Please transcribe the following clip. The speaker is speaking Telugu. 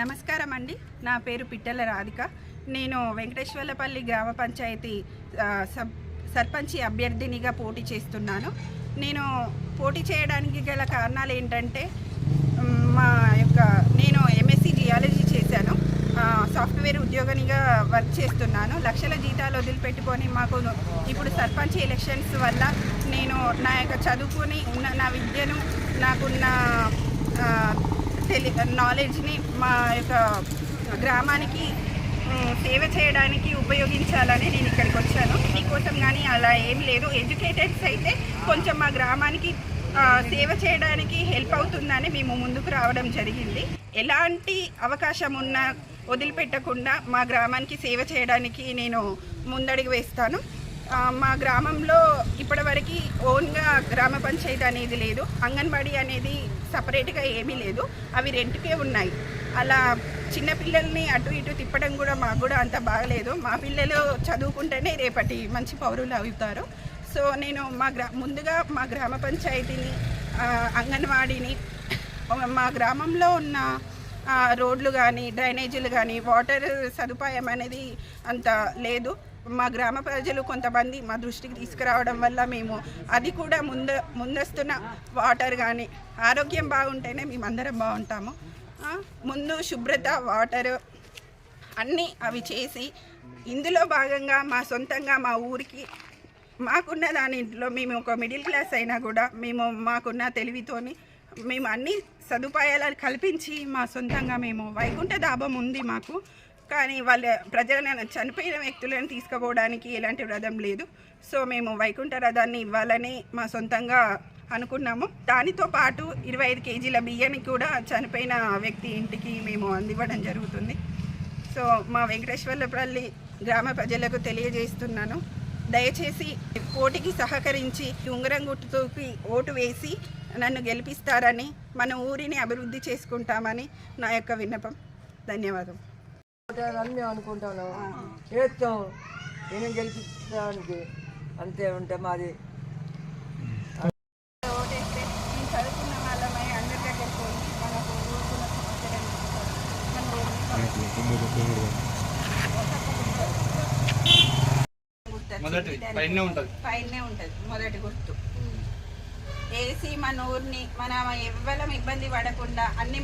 నమస్కారం అండి నా పేరు పిట్టల రాధిక. నేను వెంకటేశ్వర్లపల్లి గ్రామ పంచాయతీ సబ్ సర్పంచి అభ్యర్థినిగా పోటీ చేస్తున్నాను. నేను పోటీ చేయడానికి గల కారణాలు ఏంటంటే మా యొక్క నేను ఎంఎస్సి జియాలజీ చేశాను. సాఫ్ట్వేర్ ఉద్యోగినిగా వర్క్ చేస్తున్నాను. లక్షల జీతాలు వదిలిపెట్టుకొని మాకు ఇప్పుడు సర్పంచ్ ఎలక్షన్స్ వల్ల నేను నా యొక్క చదువుకుని ఉన్న నా విద్యను నాకున్న తెలి నాలెడ్జ్ని మా యొక్క గ్రామానికి సేవ చేయడానికి ఉపయోగించాలని నేను ఇక్కడికి వచ్చాను. మీకోసం కానీ అలా ఏం లేదు. ఎడ్యుకేటెడ్స్ అయితే కొంచెం మా గ్రామానికి సేవ చేయడానికి హెల్ప్ అవుతుందని మేము ముందుకు రావడం జరిగింది. ఎలాంటి అవకాశం ఉన్నా వదిలిపెట్టకుండా మా గ్రామానికి సేవ చేయడానికి నేను ముందడుగు వేస్తాను. మా గ్రామంలో ఇప్పటివరకు ఓన్గా గ్రామ పంచాయతీ అనేది లేదు. అంగన్వాడీ అనేది సపరేట్గా ఏమీ లేదు. అవి రెంట్కే ఉన్నాయి. అలా చిన్నపిల్లల్ని అటు ఇటు తిప్పడం కూడా మాకు కూడా అంత బాగలేదు. మా పిల్లలు చదువుకుంటేనే రేపటి మంచి పౌరులు అవుతారు. సో నేను మా గ్రా ముందుగా మా గ్రామ పంచాయతీని అంగన్వాడీని మా గ్రామంలో ఉన్న రోడ్లు కానీ డ్రైనేజీలు కానీ వాటర్ సదుపాయం అనేది అంత లేదు. మా గ్రామ ప్రజలు కొంతమంది మా దృష్టికి తీసుకురావడం వల్ల మేము అది కూడా ముంద ముందస్తున్న వాటర్ కానీ ఆరోగ్యం బాగుంటేనే మేమందరం బాగుంటాము. ముందు శుభ్రత వాటర్ అన్నీ అవి చేసి ఇందులో భాగంగా మా సొంతంగా మా ఊరికి మాకున్న దానింట్లో మేము ఒక మిడిల్ క్లాస్ అయినా కూడా మేము మాకున్న తెలివితోని మేము అన్ని సదుపాయాలు కల్పించి మా సొంతంగా మేము వైకుంఠ దాబం ఉంది మాకు. కానీ వాళ్ళ ప్రజలను చనిపోయిన వ్యక్తులను తీసుకుపోవడానికి ఎలాంటి వ్రతం లేదు. సో మేము వైకుంఠ రథాన్ని ఇవ్వాలని మా సొంతంగా అనుకున్నాము. దానితో పాటు ఇరవై ఐదు కేజీల బియ్యాన్ని కూడా చనిపోయిన వ్యక్తి ఇంటికి మేము అందివ్వడం జరుగుతుంది. సో మా వెంకటేశ్వర్లపల్లి గ్రామ ప్రజలకు తెలియజేస్తున్నాను. దయచేసి పోటీకి సహకరించి ఉంగరం గుర్తుకి ఓటు వేసి నన్ను గెలిపిస్తారని మన ఊరిని అభివృద్ధి చేసుకుంటామని నా యొక్క విన్నపం. ధన్యవాదం. అని మేము అనుకుంటాను. చేస్తాం నేను గెలిపించడానికి అంతే ఉంటే మాది. పైనే ఉంటుంది. పైనే ఉంటుంది. మొదటి గుర్తు. వేసి మన ఊరిని మన ఎవ్వరం ఇబ్బంది పడకుండా అన్ని